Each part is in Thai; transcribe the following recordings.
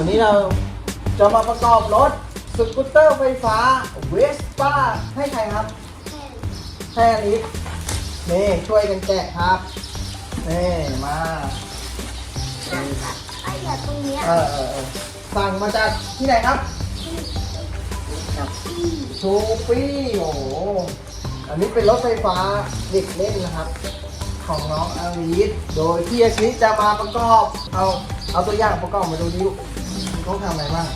วันนี้เราจะมาประกอบรถสกูตเตอร์ไฟฟ้าเวสป้าให้ใครครับให้อลิสนี่ช่วยกันแกะครับนี่มาไอ้อย่าตรงเนี้ยเออเออเออสั่งมาจากที่ไหนครับชูปี้โอ้โหอันนี้เป็นรถไฟฟ้าเด็กเล่นนะครับ ของน้องอลิสโดยที่อาชิจะมาประกอบเอาเอาตัวอย่างประกอบมาดูดิ เขาทำอะไรบ้าง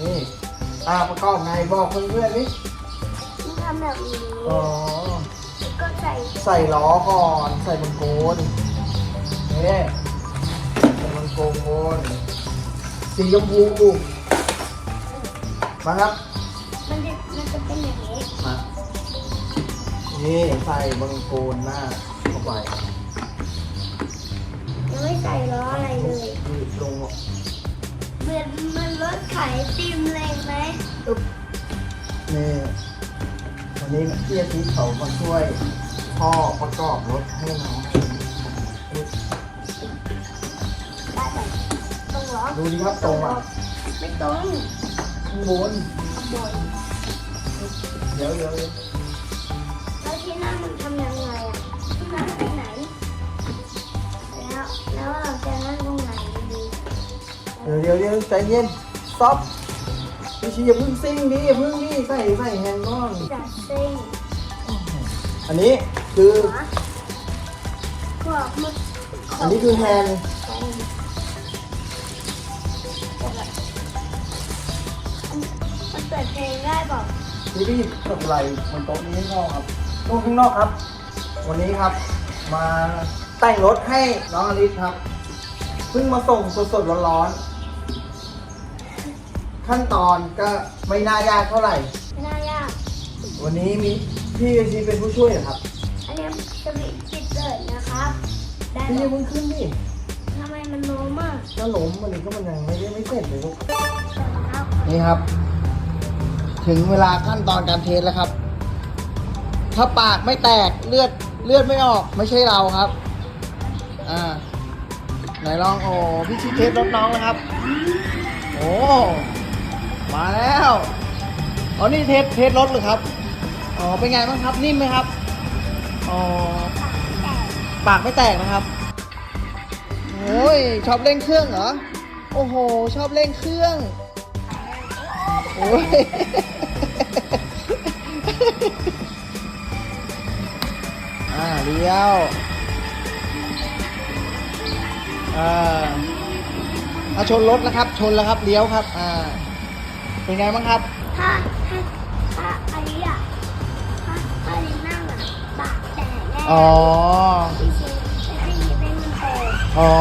นี่อ่าประกอบไงบอกเพื่อนๆนี่ที่ทำแบบนี้อ๋อ ก็ใส่ใส่ล้อก่อน ใส่บนโกนนี่ใส่บนโกนสีชมพูมาครับ มันจะมันจะเป็นอย่างนี้มานี่ใส่บนโกนหน้าเข้าไปยังไม่ใส่ล้ออะไรเลย มอึ๊บนี่วันนี้พี่อาทิตย์เขามาช่วยพ่อประกอบรถให้น้องอึ๊บได้แบบตรงล้อดูดิครับตรงอะไม่ตรงข้างบนบนเดี๋ยวเดี๋ยวเดี๋ยวแล้วที่นั่นมันทำยังไงอะที่นั่นไปไหน แล้วแล้วเราจะนั่งตรงไหนดีเดี๋ยวเดี๋ยวเดี๋ยวใจเย็นสต็อป พี่ชีอย่าเพึ่งซิ่งดิอย่าเพึ่งดิใส่ใส่แฮนด์ก่อนจัดซิ่งอันนี้คือหัวพวกมึกอันนี้คือแฮนด์มันเปิดเพลงได้บอกนี่พี่ตกไหลบนโต๊ะนี้ข้างนอกครับโต๊ะข้างนอกครับ วันนี้ครับ มาแต่งรถให้น้องอลิสครับ เพิ่งมาส่งสดๆร้อนๆ ขั้นตอนก็ไม่น่ายากเท่าไหร่ ไม่น่ายาก วันนี้มีพี่อาชีเป็นผู้ช่วยเหรอครับอันนี้สวิตช์ปิดเปิดนะครับ ได้พี่บอย่าอกเพิ่งขึ้นดิทำไมมันโน้มอะก็หลมวันนี้ก็มันยังไม่ได้ไม่เสร็จเลยลูกครับนี่ครับ ถึงเวลาขั้นตอนการเทสแล้วครับ ถ้าปากไม่แตกเลือดเลือดไม่ออกไม่ใช่เราครับ อ่าไหนลองโอ้พี่ชิเทสรถน้องนะครับ โอ้ มาแล้วอ๋อนี่เทสเทสรถเหรือครับ อ๋อ เป็นไงบ้างครับ นิ่มไหมครับ อ๋อ ปากไม่แตกนะครับ โอ้ย ชอบเร่งเครื่องเหรอ โอ้โห ชอบเร่งเครื่อง โอ้ย อ่าเลี้ยวอ่าชนรถนะครับ ชนแล้วครับ เลี้ยวครับ อ่า เป็นไงบ้างครับ ถ้าถ้าถ้าอันนี้อะถ้าถ้าอันนี้นั่งอะปากแตกแน่อ๋อพี่ซีไอ้พี่เป็นมันแตกอ๋อ